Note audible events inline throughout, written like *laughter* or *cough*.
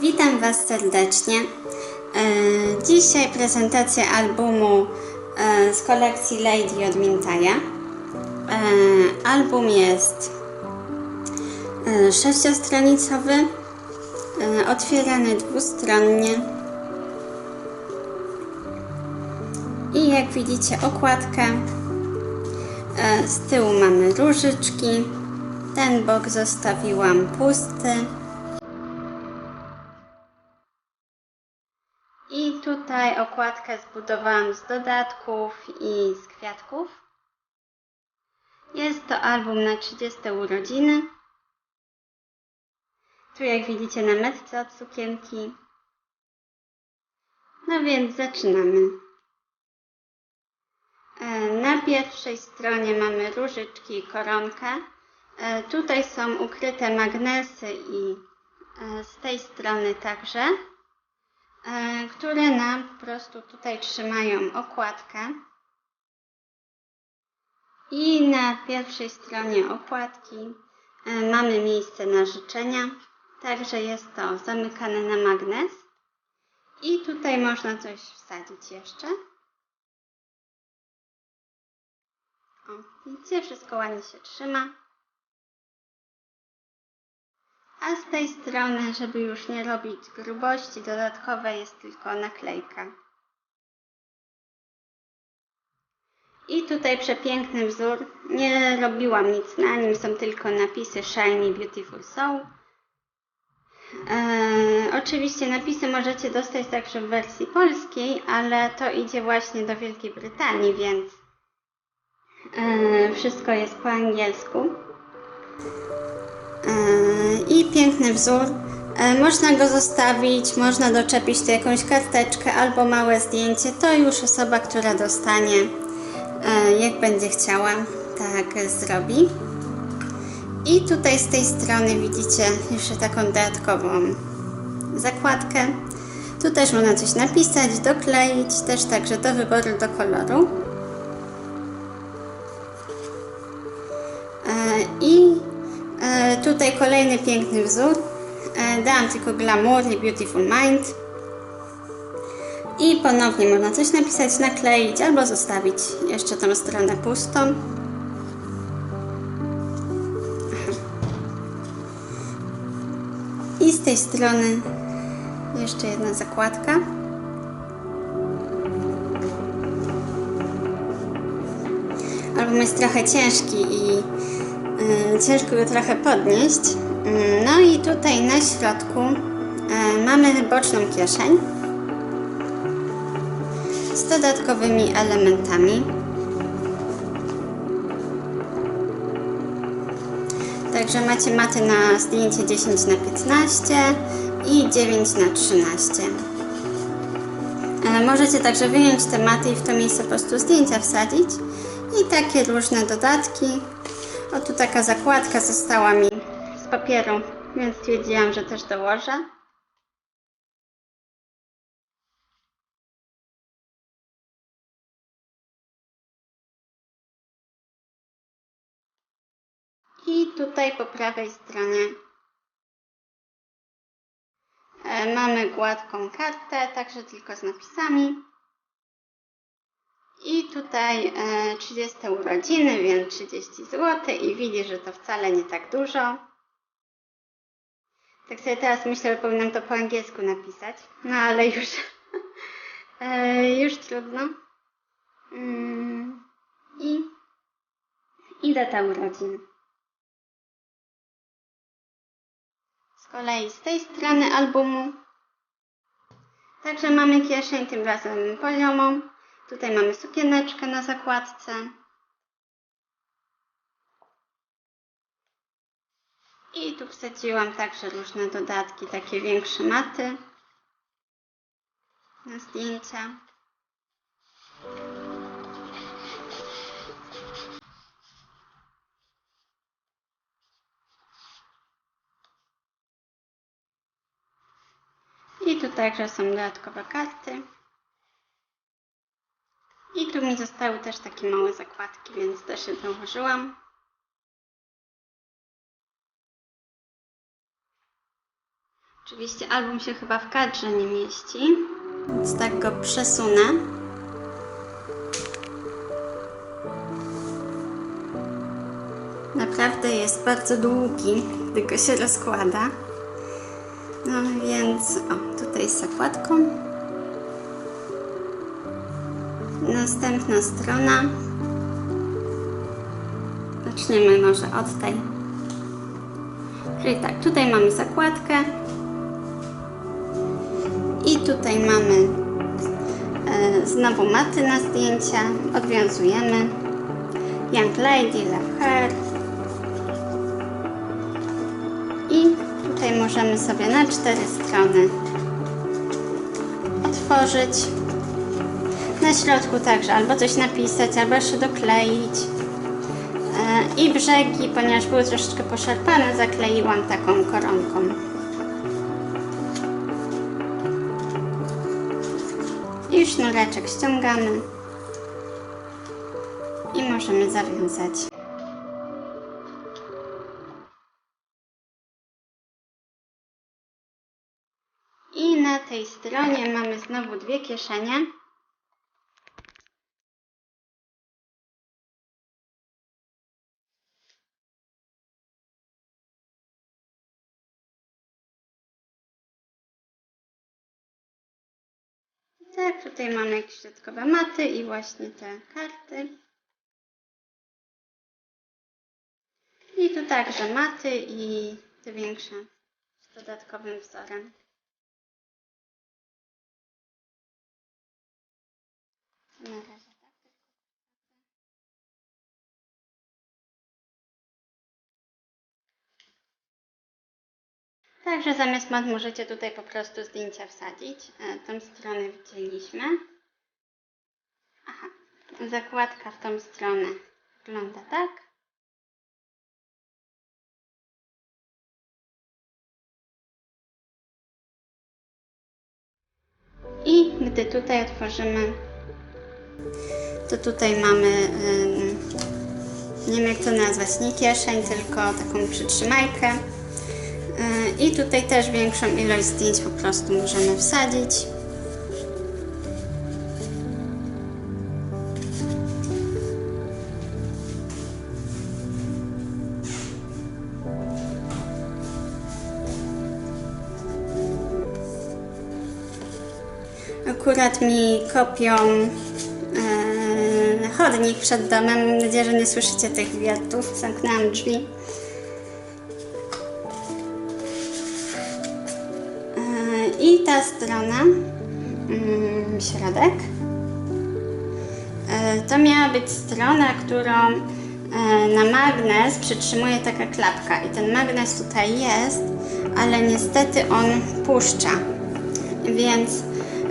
Witam Was serdecznie. E, Dzisiaj prezentacja albumu e, z kolekcji Lady od Mintaja. E, Album jest sześciostronicowy, otwierany dwustronnie. I jak widzicie okładkę. Z tyłu mamy różyczki. Ten bok zostawiłam pusty. Okładkę zbudowałam z dodatków i z kwiatków. Jest to album na 30 urodziny. Tu jak widzicie na metce od sukienki. No więc zaczynamy. E, Na pierwszej stronie mamy różyczki i koronkę. E, Tutaj są ukryte magnesy i e, z tej strony także które nam po prostu tutaj trzymają okładkę. I na pierwszej stronie okładki e, mamy miejsce na życzenia, także jest to zamykane na magnes. I tutaj można coś wsadzić jeszcze. O, widzicie, wszystko ładnie się trzyma. A z tej strony, żeby już nie robić grubości dodatkowej, jest tylko naklejka. I tutaj przepiękny wzór. Nie robiłam nic na nim, są tylko napisy Shiny Beautiful Soul. Eee, oczywiście napisy możecie dostać także w wersji polskiej, ale to idzie właśnie do Wielkiej Brytanii, więc eee, wszystko jest po angielsku. Eee, I piękny wzór. Eee, Można go zostawić, można doczepić tu jakąś karteczkę albo małe zdjęcie. To już osoba, która dostanie, eee, jak będzie chciała, tak zrobi. I tutaj z tej strony widzicie jeszcze taką dodatkową zakładkę. Tu też można coś napisać, dokleić, też także do wyboru do koloru. Tutaj kolejny piękny wzór. E, dałam tylko glamour i beautiful mind. I ponownie można coś napisać, nakleić albo zostawić jeszcze tą stronę pustą. I z tej strony jeszcze jedna zakładka. Album jest trochę ciężki i ciężko go trochę podnieść. Y, No i tutaj na środku y, mamy boczną kieszeń z dodatkowymi elementami. Także macie maty na zdjęcie 10 na 15 i 9 na 13. E, Możecie także wyjąć te maty i w to miejsce po prostu zdjęcia wsadzić. I takie różne dodatki. O, tu taka zakładka została mi z papieru, więc stwierdziłam, że też dołożę. I tutaj po prawej stronie e, mamy gładką kartę, także tylko z napisami. I tutaj e, 30 urodziny, więc 30 zł i widzi, że to wcale nie tak dużo. Tak sobie teraz myślę, że powinnam to po angielsku napisać, no ale już, *laughs* e, już trudno. Mm, I, I data urodzin. Z kolei z tej strony albumu także mamy kieszeń, tym razem poziomą. Tutaj mamy sukieneczkę na zakładce. I tu wsadziłam także różne dodatki, takie większe maty na zdjęcia. I tu także są dodatkowe karty. I tu mi zostały też takie małe zakładki, więc też je dołożyłam. Oczywiście album się chyba w kadrze nie mieści, więc tak go przesunę. Naprawdę jest bardzo długi, go się rozkłada. No więc, o, tutaj z zakładką. Następna strona. Zaczniemy może od tej. Czyli tak, tutaj mamy zakładkę. I tutaj mamy e, znowu maty na zdjęcia. Odwiązujemy. Young Lady, Love Her. I tutaj możemy sobie na cztery strony otworzyć. Na środku także albo coś napisać, albo jeszcze dokleić. E, I brzegi, ponieważ były troszeczkę poszarpane, zakleiłam taką koronką. I sznureczek ściągamy. I możemy zawiązać. I na tej stronie mamy znowu dwie kieszenie. Tak, tutaj mamy jakieś dodatkowe maty i właśnie te karty. I tu także maty i te większe z dodatkowym wzorem. Na razie Także zamiast mat możecie tutaj po prostu zdjęcia wsadzić. E, Tą stronę widzieliśmy. Aha, zakładka w tą stronę wygląda tak. I gdy tutaj otworzymy, to tutaj mamy, nie wiem jak to nazwać, nie kieszeń, tylko taką przytrzymajkę. Yy, I tutaj też większą ilość zdjęć po prostu możemy wsadzić. Akurat mi kopią e, chodnik przed domem. Mam nadzieję, że nie słyszycie tych wiatrów. Zamknęłam drzwi. Strona, mm, środek, e, to miała być strona, którą e, na magnes przytrzymuje taka klapka. I ten magnes tutaj jest, ale niestety on puszcza. Więc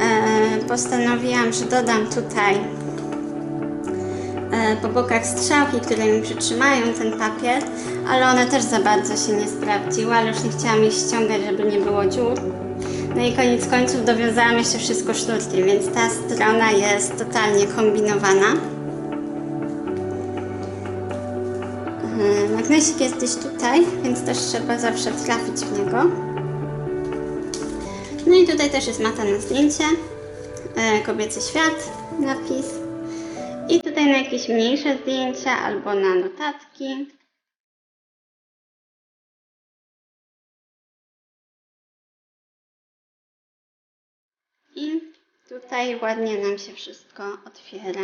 e, postanowiłam, że dodam tutaj po bokach strzałki, które mi przytrzymają ten papier, ale one też za bardzo się nie sprawdziły, ale już nie chciałam ich ściągać, żeby nie było dziur. No i koniec końców dowiązałam jeszcze wszystko sznurkiem, więc ta strona jest totalnie kombinowana. E, Magnesik jest gdzieś tutaj, więc też trzeba zawsze trafić w niego. No i tutaj też jest mata na zdjęcie, e, kobiecy świat, napis. I tutaj na jakieś mniejsze zdjęcia albo na notatki. I tutaj ładnie nam się wszystko otwiera.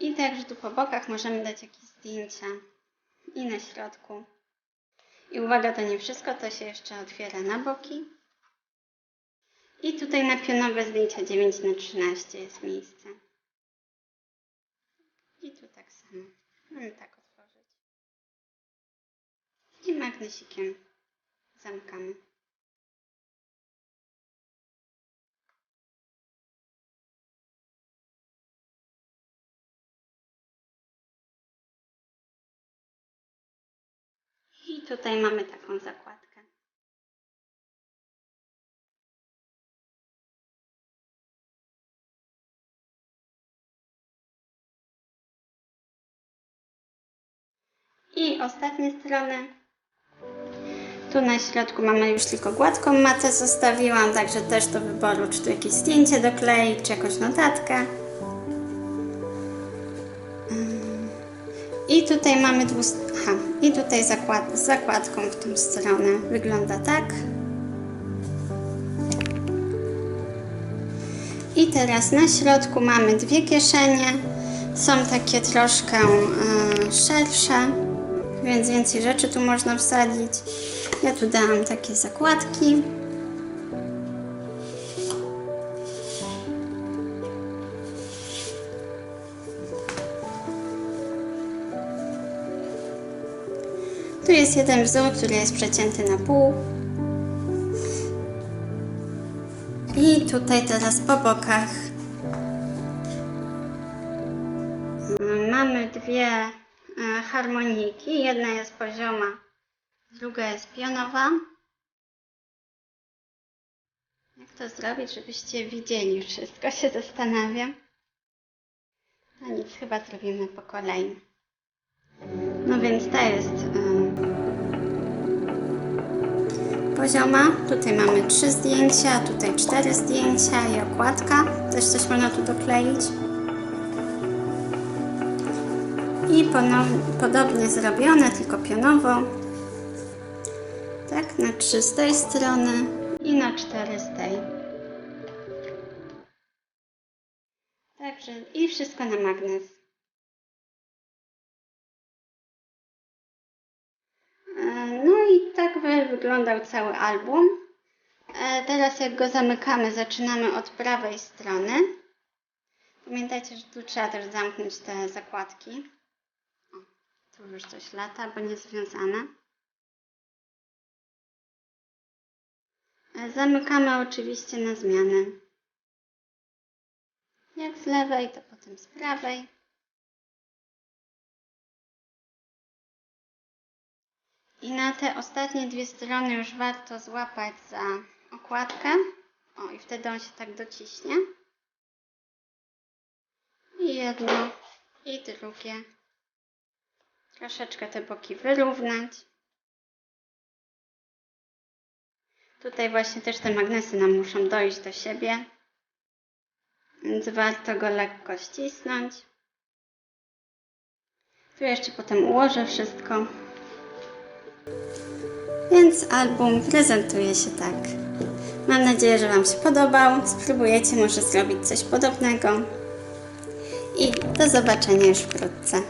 I także tu po bokach możemy dać jakieś zdjęcia i na środku. I uwaga, to nie wszystko, to się jeszcze otwiera na boki. I tutaj na pionowe zdjęcia 9 na 13 jest miejsce. I tu tak samo. Mamy tak otworzyć. I magnesikiem zamkamy. Tutaj mamy taką zakładkę. I ostatnie strony. Tu na środku mamy już tylko gładką matę zostawiłam, także też do wyboru, czy tu jakieś zdjęcie dokleić, czy jakąś notatkę. I tutaj mamy dwust... Aha, i tutaj zakład... z zakładką w tą stronę. Wygląda tak. I teraz na środku mamy dwie kieszenie. Są takie troszkę e, szersze, więc więcej rzeczy tu można wsadzić. Ja tu dałam takie zakładki. Jest jeden wzór, który jest przecięty na pół. I tutaj teraz po bokach mamy dwie e, harmonijki. Jedna jest pozioma, druga jest pionowa. Jak to zrobić, żebyście widzieli wszystko, się zastanawiam. No nic, chyba zrobimy po kolei. No więc ta jest pozioma. Tutaj mamy trzy zdjęcia, tutaj cztery zdjęcia i okładka. Też coś można tu dokleić. I podobnie zrobione, tylko pionowo. Tak, na trzy z tej strony i na cztery z tej. Także i wszystko na magnes. E, No i tak by wyglądał cały album. E, Teraz jak go zamykamy, zaczynamy od prawej strony. Pamiętajcie, że tu trzeba też zamknąć te zakładki. O, tu już coś lata, bo nie związane. E, Zamykamy oczywiście na zmianę. Jak z lewej, to potem z prawej. Te ostatnie dwie strony już warto złapać za okładkę. O, i wtedy on się tak dociśnie. I jedno, i drugie. Troszeczkę te boki wyrównać. Tutaj właśnie też te magnesy nam muszą dojść do siebie. Więc warto go lekko ścisnąć. Tu jeszcze potem ułożę wszystko. Więc album prezentuje się tak. Mam nadzieję, że Wam się podobał. Spróbujecie może zrobić coś podobnego. I do zobaczenia już wkrótce.